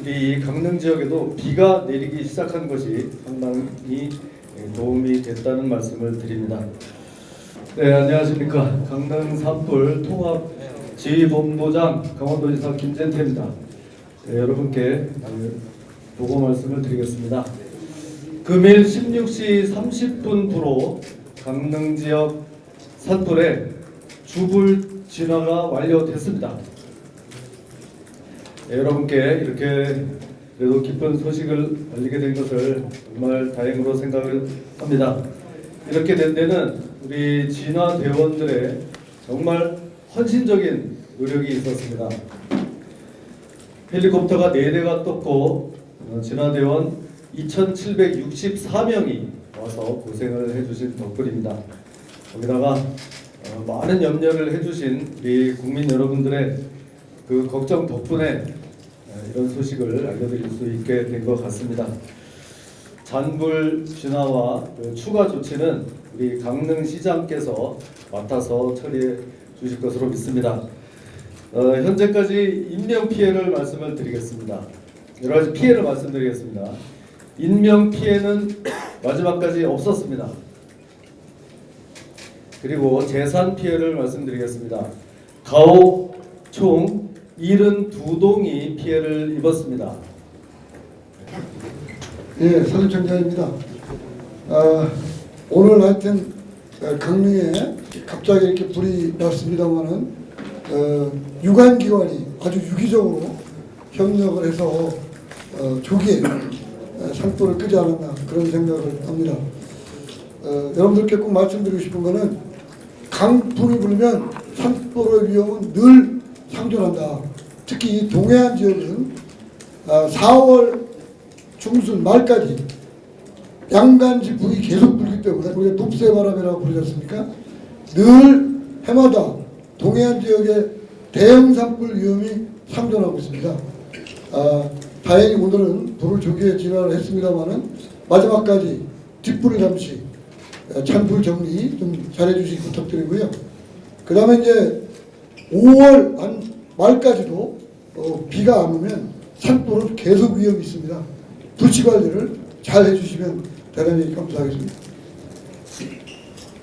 우리 강릉 지역에도 비가 내리기 시작한 것이 상당히 도움이 됐다는 말씀을 드립니다. 네, 안녕하십니까. 강릉 산불 통합 지휘본부장 강원도지사 김재태입니다. 네, 여러분께 그 보고 말씀을 드리겠습니다. 금일 16시 30분 부로 강릉 지역 산불에 주불 진화가 완료됐습니다. 네, 여러분께 이렇게 그래도 기쁜 소식을 알리게 된 것을 정말 다행으로 생각을 합니다. 이렇게 된 데는 우리 진화 대원들의 정말 헌신적인 노력이 있었습니다. 헬리콥터가 4대가 떴고 어, 진화 대원 2,764명이 와서 고생을 해주신 덕분입니다. 거기다가 어, 많은 염려를 해주신 우리 국민 여러분들의 그 걱정 덕분에 어, 이런 소식을 알려드릴 수 있게 된 것 같습니다. 잔불 진화와 그 추가 조치는 우리 강릉시장께서 맡아서 처리해 주실 것으로 믿습니다. 어, 현재까지 인명 피해를 말씀을 드리겠습니다. 여러 가지 피해를 말씀드리겠습니다. 인명 피해는 마지막까지 없었습니다. 그리고 재산 피해를 말씀드리겠습니다. 가옥 총 72동이 피해를 입었습니다. 예, 사무총장입니다. 아, 오늘 하여튼 어, 강릉에 갑자기 이렇게 불이 났습니다만은 어, 유관기관이 아주 유기적으로 협력을 해서 어, 조기에 어, 산불을 끄지 않았나 그런 생각을 합니다. 어, 여러분들께 꼭 말씀드리고 싶은 거는 강풍이 불면 산불의 위험은 늘 상존한다. 특히 이 동해안 지역은 아, 4월 중순 말까지 양간지 불이 계속 불기 때문에 우리가 녹새바람이라고 부르지 않습니까? 늘 해마다 동해안 지역의 대형 산불 위험이 상존하고 있습니다. 아, 다행히 오늘은 불을 조기에 진화를 했습니다만은 마지막까지 뒷불이 잠시 어, 찬불 정리 좀 잘해주시기 부탁드리고요. 그 다음에 이제 5월 한 말까지도 어, 비가 안 오면 산불은 계속 위험이 있습니다. 불치 관리를 잘 해주시면 대단히 감사하겠습니다.